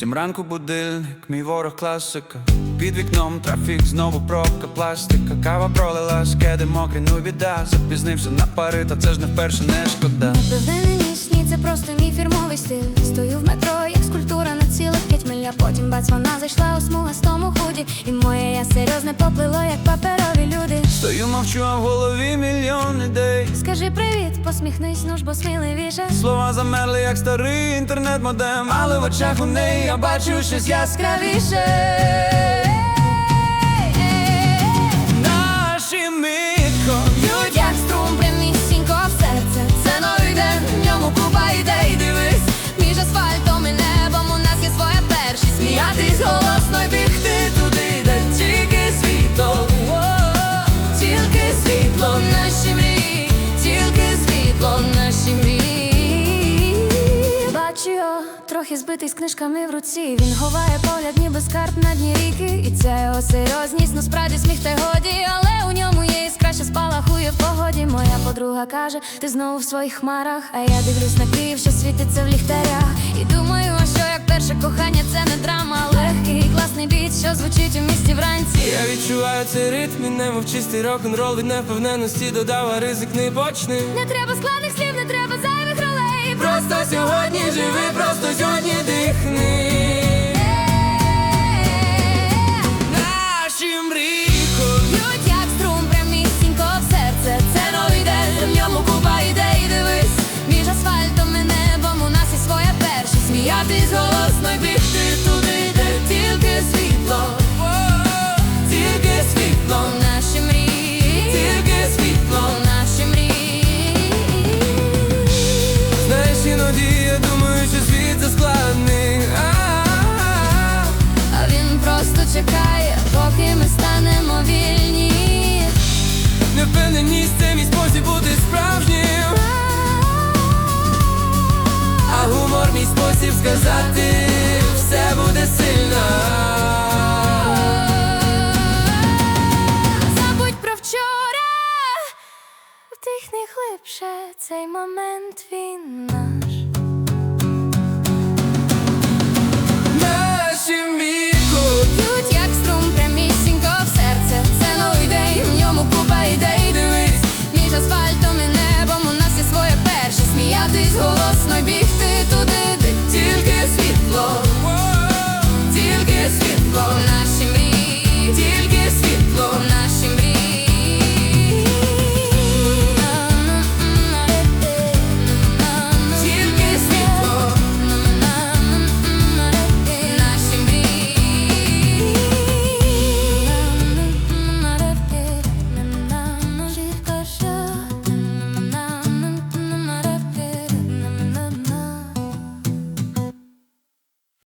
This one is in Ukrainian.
Сім ранку будильник, мій ворог класика. Під вікном трафік, знову пробка, пластика. Кава пролилась, кеди мокрі, ну біда. Запізнився на пари, та це ж не вперше не шкода. Ні, це просто мій фірмовий стиль Стою в метро, як скульптура на цілих п'ять миль А потім бац, вона зайшла у смугастому худі І моє я серйозне поплило, як паперові мовчу, а в голові мільйон ідей. Скажи привіт, посміхнись, ну ж бо сміливіше Слова замерли, як старий інтернет-модем. Але в очах у неї я бачу щось яскравіше. Нашим мітком Б'ють як струм прямісінько в серце Це новий день, в ньому купа ідей Дивись, між асфальтом і небом у нас є своя першість Сміятись голосно й бігти трохи з книжками в руці. Він ховає погляд, ніби скарб на дні ріки. І ця його серйозність, ну справді сміх та й годі. Але у ньому є іскра, що спалахує в погоді. Моя подруга каже, ти знову в своїх хмарах А я дивлюсь на Київ, що світиться в ліхтарях. І думаю, а що як перше кохання, це не драма. Легкий, класний біт, що звучить у місті вранці. Я відчуваю цей ритм, і немов чистий рок-н-рол. Від невпевненості додав, а ризик не почне. Не треба складних слів, не треба зайвих ролей. Просто сьогодні думаю, що світ заскладний. А він просто чекає, поки ми станемо вільні Невпевненість це мій спосіб бути справжнім. А гумор мій спосіб сказати, все буде сильно. Вчора, вдихни глибше, цей момент він наш.